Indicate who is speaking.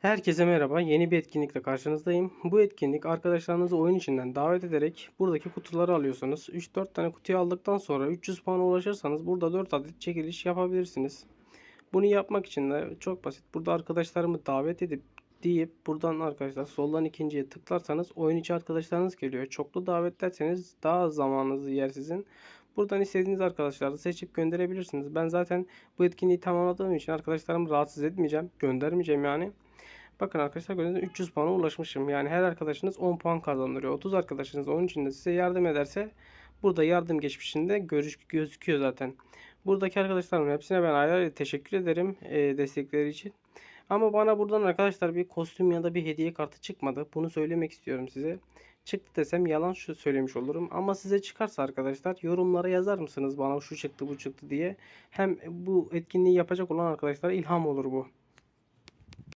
Speaker 1: Herkese merhaba. Yeni bir etkinlikle karşınızdayım. Bu etkinlik arkadaşlarınızı oyun içinden davet ederek buradaki kutuları alıyorsunuz. 3-4 tane kutuyu aldıktan sonra 300 puana ulaşırsanız burada 4 adet çekiliş yapabilirsiniz. Bunu yapmak için de çok basit. Burada arkadaşlarımı davet edip deyip buradan arkadaşlar soldan ikinciye tıklarsanız oyun içi arkadaşlarınız geliyor. Çoklu davet derseniz daha zamanınızı yer sizin. Buradan istediğiniz arkadaşları seçip gönderebilirsiniz. Ben zaten bu etkinliği tamamladığım için arkadaşlarımı rahatsız etmeyeceğim. Göndermeyeceğim yani. Bakın arkadaşlar gördüğünüz gibi 300 puana ulaşmışım. Yani her arkadaşınız 10 puan kazandırıyor. 30 arkadaşınız onun içinde size yardım ederse burada yardım geçmişinde görüş gözüküyor zaten. Buradaki arkadaşlarımın hepsine ben ayrı ayrı teşekkür ederim e, destekleri için. Ama bana buradan arkadaşlar bir kostüm ya da bir hediye kartı çıkmadı. Bunu söylemek istiyorum size. Çıktı desem yalan şu söylemiş olurum. Ama size çıkarsa arkadaşlar yorumlara yazar mısınız bana şu çıktı bu çıktı diye. Hem bu etkinliği yapacak olan arkadaşlara ilham olur bu.